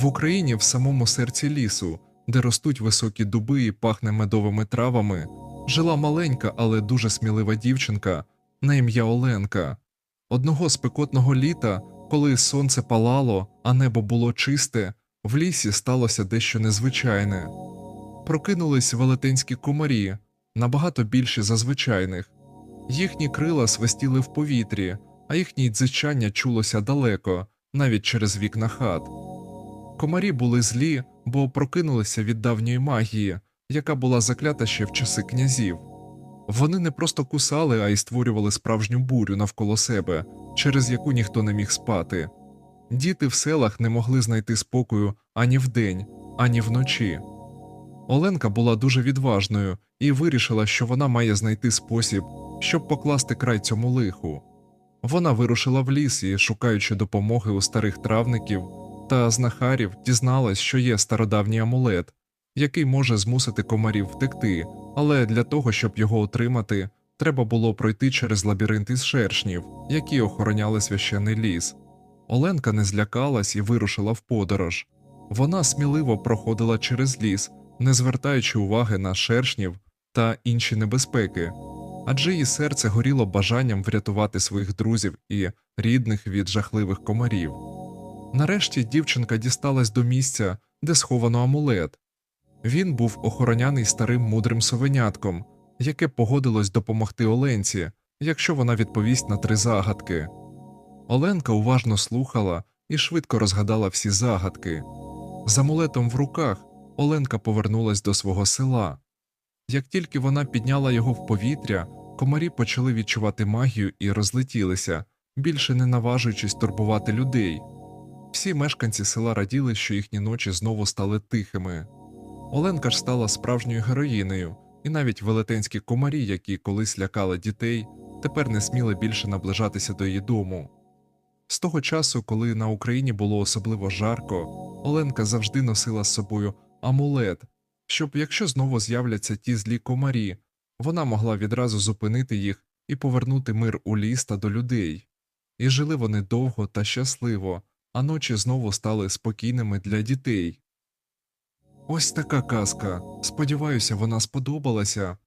В Україні, в самому серці лісу, де ростуть високі дуби і пахне медовими травами, жила маленька, але дуже смілива дівчинка на ім'я Оленка. Одного спекотного літа, коли сонце палало, а небо було чисте, в лісі сталося дещо незвичайне. Прокинулись велетенські комарі, набагато більші за звичайних. Їхні крила свистіли в повітрі, а їхнє дзичання чулося далеко, навіть через вікна хат. Комарі були злі, бо прокинулися від давньої магії, яка була заклята ще в часи князів. Вони не просто кусали, а й створювали справжню бурю навколо себе, через яку ніхто не міг спати. Діти в селах не могли знайти спокою ані вдень, ані вночі. Оленка була дуже відважною і вирішила, що вона має знайти спосіб, щоб покласти край цьому лиху. Вона вирушила в ліс і, шукаючи допомоги у старих травників та знахарів, дізналась, що є стародавній амулет, який може змусити комарів втекти, але для того, щоб його отримати, треба було пройти через лабіринт із шершнів, які охороняли священний ліс. Оленка не злякалась і вирушила в подорож. Вона сміливо проходила через ліс, не звертаючи уваги на шершнів та інші небезпеки, адже її серце горіло бажанням врятувати своїх друзів і рідних від жахливих комарів. Нарешті дівчинка дісталась до місця, де сховано амулет. Він був охороняний старим мудрим совенятком, яке погодилось допомогти Оленці, якщо вона відповість на три загадки. Оленка уважно слухала і швидко розгадала всі загадки. З амулетом в руках Оленка повернулась до свого села. Як тільки вона підняла його в повітря, комарі почали відчувати магію і розлетілися, більше не наважуючись турбувати людей. Всі мешканці села раділи, що їхні ночі знову стали тихими. Оленка ж стала справжньою героїнею, і навіть велетенські комарі, які колись лякали дітей, тепер не сміли більше наближатися до її дому. З того часу, коли на Україні було особливо жарко, Оленка завжди носила з собою амулет, щоб, якщо знову з'являться ті злі комарі, вона могла відразу зупинити їх і повернути мир у ліс та до людей. І жили вони довго та щасливо, а ночі знову стали спокійними для дітей. Ось така казка. Сподіваюся, вона сподобалася.